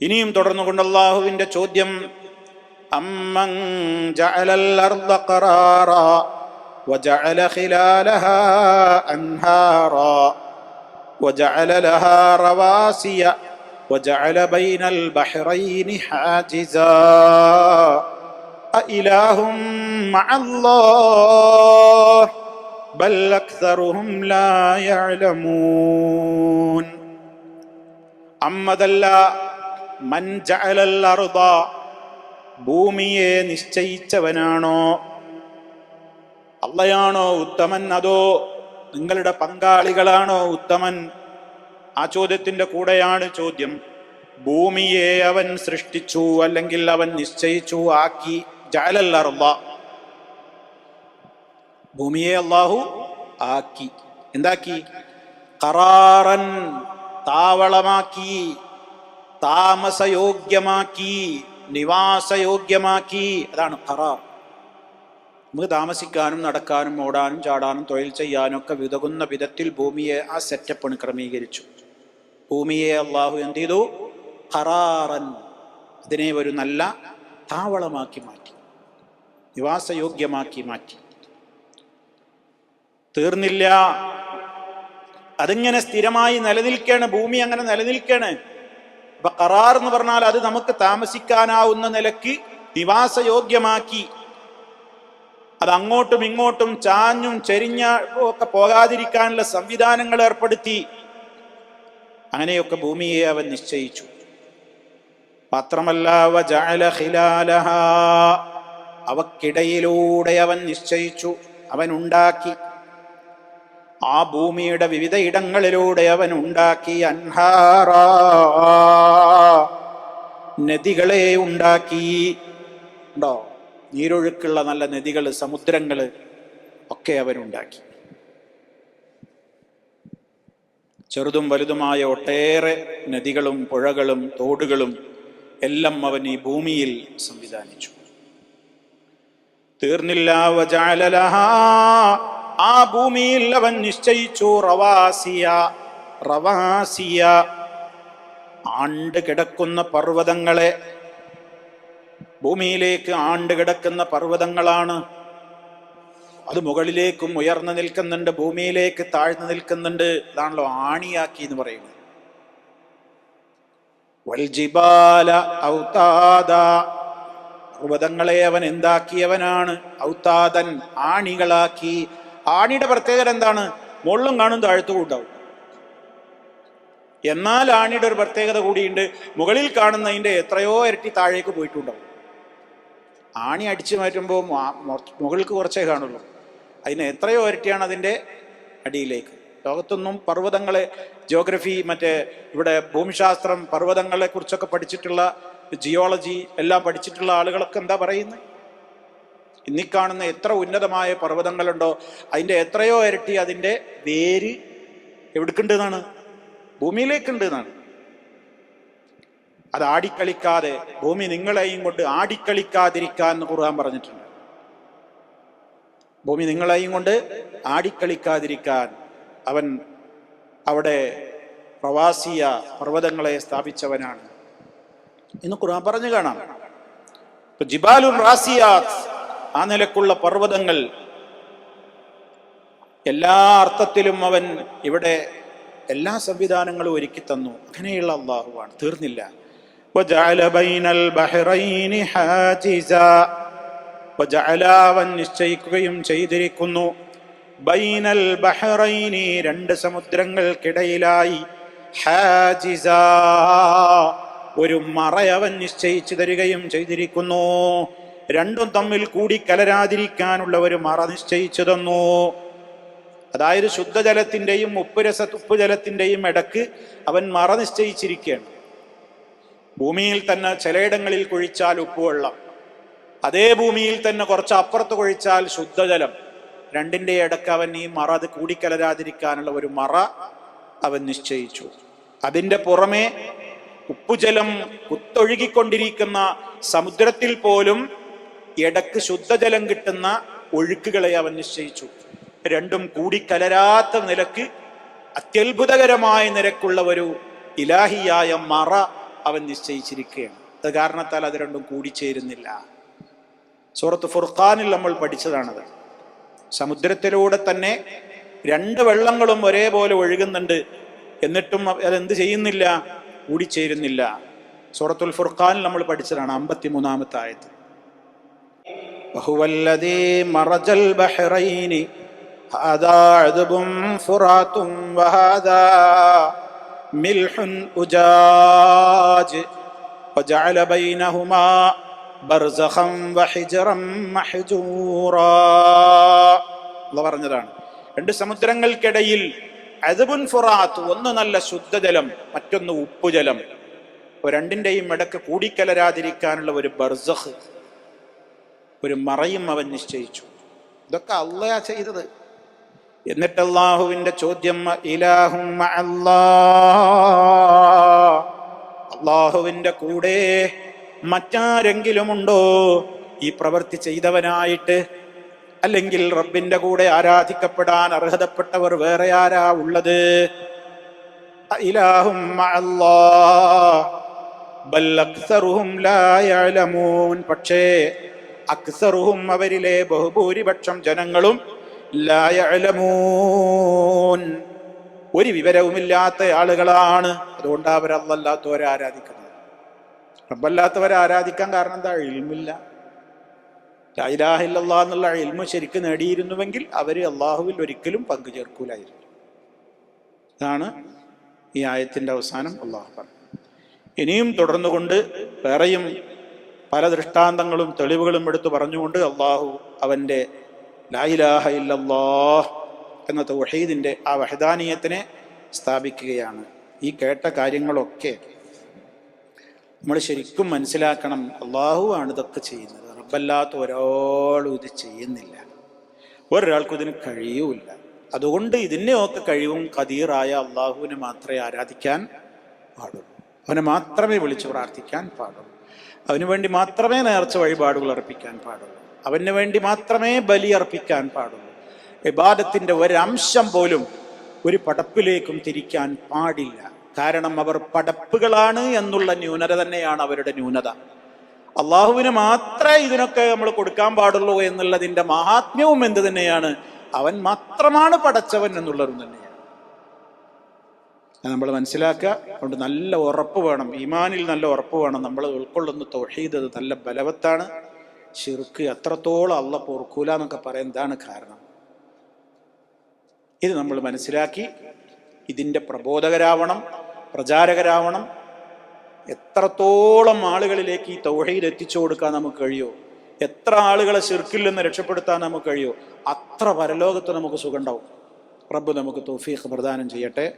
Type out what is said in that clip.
ഇനിയും തുടർന്നുകൊണ്ട് അള്ളാഹുവിന്റെ ചോദ്യം അമ്മൻ ജഅലൽ അർദ ഖറാറാ وجعل خلالها أنهارا وجعل لها رواسي وجعل بين البحرين حاجزا أإله مع الله بل أكثرهم لا يعلمون അമ്മതല്ല മൻ ഭൂമിയെ നിശ്ചയിച്ചവനാണോ? അള്ളയാണോ ഉത്തമൻ? അതോ നിങ്ങളുടെ പങ്കാളികളാണോ ഉത്തമൻ? ആ ചോദ്യത്തിന്റെ കൂടെയാണ് ചോദ്യം. ഭൂമിയെ അവൻ സൃഷ്ടിച്ചു അല്ലെങ്കിൽ അവൻ നിശ്ചയിച്ചു ആക്കി അർദ. ഭൂമിയെ അള്ളാഹു ആക്കി. എന്താക്കി? കറാറൻ താവളമാക്കി. താമസയോഗ്യമാക്കി നിവാസയോഗ്യമാക്കി. അതാണ് ഖറാർ നമുക്ക് താമസിക്കാനും നടക്കാനും ഓടാനും ചാടാനും തൊഴിൽ ചെയ്യാനും ഒക്കെ വിതകുന്ന വിധത്തിൽ ഭൂമിയെ ആ സെറ്റപ്പാണ് ക്രമീകരിച്ചു. ഭൂമിയെ അള്ളാഹു എന്ത് ചെയ്തു? ഖറാറൻ അതിനെ ഒരു നല്ല താവളമാക്കി മാറ്റി. നിവാസയോഗ്യമാക്കി മാറ്റി. തീർന്നില്ല. അതിങ്ങനെ സ്ഥിരമായി നിലനിൽക്കേണ്. ഭൂമി അങ്ങനെ നിലനിൽക്കാണ്. അപ്പൊ കറാർ എന്ന് പറഞ്ഞാൽ അത് നമുക്ക് താമസിക്കാനാവുന്ന നിലയ്ക്ക് നിവാസയോഗ്യമാക്കി. അത് അങ്ങോട്ടും ഇങ്ങോട്ടും ചാഞ്ഞും ചെരിഞ്ഞ ഒക്കെ പോകാതിരിക്കാനുള്ള സംവിധാനങ്ങൾ ഏർപ്പെടുത്തി. അങ്ങനെയൊക്കെ ഭൂമിയെ അവൻ നിശ്ചയിച്ചു. മാത്രമല്ല അവക്കിടയിലൂടെ അവൻ നിശ്ചയിച്ചു. അവൻ ഉണ്ടാക്കി. ആ ഭൂമിയുടെ വിവിധ ഇടങ്ങളിലൂടെ അവൻ ഉണ്ടാക്കി അൻഹാറ. നദികളെ ഉണ്ടാക്കി. ഉണ്ടോ? നീരൊഴുക്കുള്ള നല്ല നദികൾ സമുദ്രങ്ങൾ ഒക്കെ അവനുണ്ടാക്കി ചെറുതും വലുതുമായ ഒട്ടേറെ നദികളും പുഴകളും തോടുകളും എല്ലാം അവൻ ഈ ഭൂമിയിൽ സംവിധാനിച്ചു. തീർന്നില്ല ആ ഭൂമിയിൽ അവൻ നിശ്ചയിച്ചു റവാസിയ റവാസിയ. ആണ്ട് കിടക്കുന്ന പർവതങ്ങളെ ഭൂമിയിലേക്ക് ആണ്ട് കിടക്കുന്ന പർവതങ്ങളാണ്. അത് മുകളിലേക്കും ഉയർന്നു നിൽക്കുന്നുണ്ട് ഭൂമിയിലേക്ക് താഴ്ന്നു നിൽക്കുന്നുണ്ട്. അതാണല്ലോ ആണിയാക്കി എന്ന് പറയുന്നത്. വൽജിബാല ഔതാദ. പർവതങ്ങളെ അവൻ എന്താക്കിയവനാണ്? ഔതാദൻ ആണികളാക്കി. ആണിയുടെ പ്രത്യേകത എന്താണ്? മുള്ളും കാണും താഴത്തും ഉണ്ടാവും. എന്നാൽ ആണിയുടെ ഒരു പ്രത്യേകത കൂടിയുണ്ട്. മുകളിൽ കാണുന്നതിന്റെ എത്രയോ ഇരട്ടി താഴേക്ക് പോയിട്ടുണ്ടാവും. ആണി അടിച്ചു മാറ്റുമ്പോൾ മുകൾക്ക് കുറച്ചേ കാണുള്ളൂ. അതിന് എത്രയോ ഇരട്ടിയാണ് അതിന്റെ അടിയിലേക്ക്. ലോകത്തൊന്നും പർവതങ്ങളെ ജിയോഗ്രഫി മറ്റേ ഇവിടെ ഭൂമിശാസ്ത്രം പർവതങ്ങളെ കുറിച്ചൊക്കെ പഠിച്ചിട്ടുള്ള ജിയോളജി എല്ലാം പഠിച്ചിട്ടുള്ള ആളുകളൊക്കെ എന്താ പറയുന്നത് ഇന്നീ കാണുന്ന എത്ര ഉന്നതമായ പർവതങ്ങളുണ്ടോ അതിന്റെ എത്രയോ ഇരട്ടി അതിന്റെ വേര് എവിടുക്കുണ്ടെന്നാണ്? ഭൂമിയിലേക്കുണ്ട് എന്നാണ് അത് ആടിക്കളിക്കാതെ ഭൂമി നിങ്ങളെയും കൊണ്ട് ആടിക്കളിക്കാതിരിക്കാൻ എന്ന് ഖുർആൻ പറഞ്ഞിട്ടുണ്ട്. ഭൂമി നിങ്ങളെയും കൊണ്ട് ആടിക്കളിക്കാതിരിക്കാൻ അവൻ അവിടെ പ്രവാസിയ പർവതങ്ങളെ സ്ഥാപിച്ചവനാണ്. എന്ന് ഖുർആൻ പറഞ്ഞു കാണാം. ജിബാലു റാസിയാത്ത് ആ നിലക്കുള്ള പർവതങ്ങൾ എല്ലാ അർത്ഥത്തിലും അവൻ ഇവിടെ എല്ലാ സംവിധാനങ്ങളും ഒരുക്കി തന്നു. അങ്ങനെയുള്ള അള്ളാഹുവാണ് തീർന്നില്ല. അവൻ നിശ്ചയിക്കുകയും ചെയ്തിരിക്കുന്നു. ബൈനൽ ബഹ്റൈനി രണ്ട് സമുദ്രങ്ങൾക്കിടയിലായി ഹാജിസ. ഒരു മറ അവൻ നിശ്ചയിച്ചു തരികയും ചെയ്തിരിക്കുന്നു. രണ്ടും തമ്മിൽ കൂടി കലരാതിരിക്കാനുള്ള ഒരു മറ നിശ്ചയിച്ചു തന്നു അതായത് ശുദ്ധജലത്തിന്റെയും ഉപ്പുരസ ഉപ്പുജലത്തിന്റെയും ഇടയ്ക്ക് അവൻ മറ നിശ്ചയിച്ചിരിക്കുകയാണ്. ഭൂമിയിൽ തന്നെ ചിലയിടങ്ങളിൽ കുഴിച്ചാൽ ഉപ്പുവെള്ളം അതേ ഭൂമിയിൽ തന്നെ കുറച്ച് അപ്പുറത്ത് കുഴിച്ചാൽ ശുദ്ധജലം. രണ്ടിന്റെ ഇടയ്ക്ക് അവൻ ഈ മറ അത് കൂടിക്കലരാതിരിക്കാനുള്ള ഒരു മറ അവൻ നിശ്ചയിച്ചു. അതിന്റെ പുറമെ ഉപ്പുജലം കുത്തൊഴുകിക്കൊണ്ടിരിക്കുന്ന സമുദ്രത്തിൽ പോലും ഇടയ്ക്ക് ശുദ്ധജലം കിട്ടുന്ന ഒഴുക്കുകളെ അവൻ നിശ്ചയിച്ചു. രണ്ടും കൂടിക്കലരാത്ത നിലയ്ക്ക് അത്യത്ഭുതകരമായ നിരക്കുള്ള ഒരു ഇലാഹിയായ മറ അവൻ നിശ്ചയിച്ചിരിക്കുകയാണ്. അത് കാരണത്താൽ അത് രണ്ടും കൂടിച്ചേരുന്നില്ല സൂറത്ത് ഫുർഖാനിൽ നമ്മൾ പഠിച്ചതാണത്. സമുദ്രത്തിലൂടെ തന്നെ രണ്ട് വെള്ളങ്ങളും ഒരേപോലെ ഒഴുകുന്നുണ്ട്. എന്നിട്ടും അതെന്ത് ചെയ്യുന്നില്ല? കൂടിച്ചേരുന്നില്ല സൂറത്തുൽ ഫുർഖാനിൽ നമ്മൾ പഠിച്ചതാണ് അമ്പത്തിമൂന്നാമത്തെ ആയത്ത്. وهو الذي مرج البحرين هذا عذب فرات وهذا ملح أجاج وجعل بينهما برزخا وحجرا محجورا الله പറഞ്ഞതാണ് രണ്ട് സമുദ്രങ്ങൾക്കിടയിൽ അദബുൻ ഫുറാത്ത് ഒന്ന് നല്ല ശുദ്ധജലം മറ്റൊന്ന് ഉപ്പുജലം അപ്പൊ രണ്ടിന്റെയും ഇടക്ക് കൂടിക്കലരാതിരിക്കാനുള്ള ഒരു ബർസഖ് ഒരു മറയും അവൻ നിശ്ചയിച്ചു. ഇതൊക്കെ അള്ളയാ ചെയ്തത്. എന്നിട്ട് അള്ളാഹുവിന്റെ ചോദ്യം ഇലാഹും അള്ളാഹുവിന്റെ കൂടെ മറ്റാരെങ്കിലും ഉണ്ടോ ഈ പ്രവൃത്തി ചെയ്തവനായിട്ട് അല്ലെങ്കിൽ റബ്ബിന്റെ കൂടെ ആരാധിക്കപ്പെടാൻ അർഹതപ്പെട്ടവർ വേറെ ആരാ ഉള്ളത്? ഇലാഹും പക്ഷേ അക്സറുഹും അവരിലെ ബഹുഭൂരിപക്ഷം ജനങ്ങളും ലായലമൂൻ ഒരു വിവരവുമില്ലാത്ത ആളുകളാണ്. അതുകൊണ്ട് അവർ ആരാധിക്കുന്നത്. റബ്ബല്ലാത്തവരെ ആരാധിക്കാൻ കാരണം എന്താ? ഇൽമില്ല. ലൈലാഹില്ല എന്നുള്ള ഇൽമ ശരിക്കും നേടിയിരുന്നുവെങ്കിൽ അവർ അള്ളാഹുവിൽ ഒരിക്കലും പങ്കു ചേർക്കൂലായിരുന്നു ഇതാണ് ഈ ആയത്തിന്റെ അവസാനം. അള്ളാഹു പറഞ്ഞു. ഇനിയും തുടർന്നുകൊണ്ട് വേറെയും പല ദൃഷ്ടാന്തങ്ങളും തെളിവുകളും എടുത്തു പറഞ്ഞുകൊണ്ട് അള്ളാഹു അവന്റെ ലായിലാഹ ഇല്ലല്ലാഹ് എന്ന തൗഹീദിന്റെ ആ വഹദാനീയത്തിനെ സ്ഥാപിക്കുകയാണ്. ഈ കേട്ട കാര്യങ്ങളൊക്കെ നമ്മൾ ശരിക്കും മനസ്സിലാക്കണം. അള്ളാഹു ആണ് ഇതൊക്കെ ചെയ്യുന്നത്. റബ്ബല്ലാത്ത ഒരാളും ഇത് ചെയ്യുന്നില്ല. ഒരാൾക്കും ഇതിന് കഴിയൂല അതുകൊണ്ട് ഇതിനെയൊക്കെ കഴിവും കദീറായ അള്ളാഹുവിനെ മാത്രമേ ആരാധിക്കാൻ പാടുള്ളൂ. അവനെ മാത്രമേ വിളിച്ചു പ്രാർത്ഥിക്കാൻ പാടുള്ളൂ. അവന് വേണ്ടി മാത്രമേ നേർച്ച വഴിപാടുകൾ അർപ്പിക്കാൻ പാടുള്ളൂ. അവന് വേണ്ടി മാത്രമേ ബലി അർപ്പിക്കാൻ പാടുള്ളൂ. ഇബാദത്തിന്റെ ഒരംശം പോലും ഒരു പടപ്പിലേക്കും തിരിക്കാൻ പാടില്ല. കാരണം അവർ പടപ്പുകളാണ് എന്നുള്ള ന്യൂനത തന്നെയാണ് അവരുടെ ന്യൂനത. അള്ളാഹുവിന് മാത്രമേ ഇതിനൊക്കെ നമ്മൾ കൊടുക്കാൻ പാടുള്ളൂ എന്നുള്ളതിന്റെ മഹാത്മ്യവും എന്ത് തന്നെയാണ്? അവൻ മാത്രമാണ് പടച്ചവൻ എന്നുള്ളതും തന്നെയാണ്. അത് നമ്മൾ മനസ്സിലാക്കുക. അതുകൊണ്ട് നല്ല ഉറപ്പ് വേണം. ഈമാനിൽ നല്ല ഉറപ്പ് വേണം. നമ്മൾ ഉൾക്കൊള്ളുന്ന തൊഴീത് അത് നല്ല ബലവത്താണ്. ഷിർക്ക് എത്രത്തോളം അല്ല പൊറുക്കൂല എന്നൊക്കെ പറയാൻ എന്താണ് കാരണം. ഇത് നമ്മൾ മനസ്സിലാക്കി ഇതിന്റെ പ്രബോധകരാവണം പ്രചാരകരാവണം. എത്രത്തോളം ആളുകളിലേക്ക് ഈ തൗഹീദ് എത്തിച്ചു കൊടുക്കാൻ നമുക്ക് കഴിയുമോ എത്ര ആളുകളെ ശിർക്കിൽ നിന്ന് രക്ഷപ്പെടുത്താൻ നമുക്ക് കഴിയുമോ അത്ര പരലോകത്ത് നമുക്ക് സുഖം ഉണ്ടാവും. റബ്ബ് നമുക്ക് തൗഫീഖ് പ്രദാനം ചെയ്യട്ടെ.